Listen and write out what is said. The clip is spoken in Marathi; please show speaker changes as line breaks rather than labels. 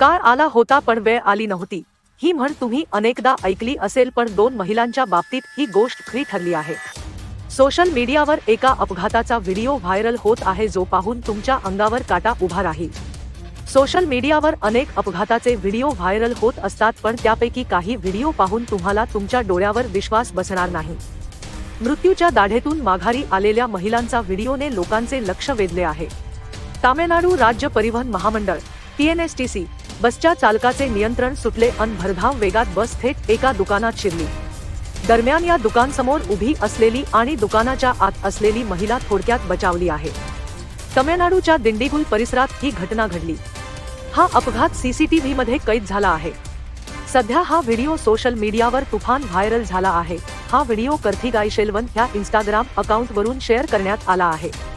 काळ आला होता पण वेळ आली नव्हती. ही म्हण तुम्ही अनेकदा ऐकली असेल पण दोन महिलांच्या बाबतीत ही गोष्ट खरी ठरली आहे. सोशल मीडियावर एका अपघाताचा व्हिडिओ व्हायरल होत आहे जो पाहून तुमच्या अंगावर काटा उभा राहील. सोशल मीडियावर अनेक अपघाताचे व्हिडिओ व्हायरल होत असतात पण त्यापैकी काही व्हिडिओ पाहून तुम्हाला तुमच्या डोळ्यावर विश्वास बसणार नाही. मृत्यूच्या दाढेतून माघारी आलेल्या महिलांचा व्हिडिओने लोकांचे लक्ष वेधले आहे. तामिळनाडू राज्य परिवहन महामंडळ टीएनएसटीसी बसच्या चालकाचे नियंत्रण सुटले अन भरधाव वेगात बस थेट एका दुकानात शिरली. दरम्यान या दुकानसमोर उभी असलेली आणि दुकानाच्या आत असलेली महिला थोडक्यात बचावली आहे. तमिळनाडूच्या दिंडीगुल परिसरात ही घटना घडली. हा अपघात सीसीटीव्ही मध्ये कैद झाला आहे. सध्या हा व्हिडिओ सोशल मीडियावर तुफान व्हायरल झाला आहे. हा व्हिडिओ कर्थीगाई शेलवन ह्या इंस्टाग्राम अकाउंटवरून शेअर करण्यात आला आहे.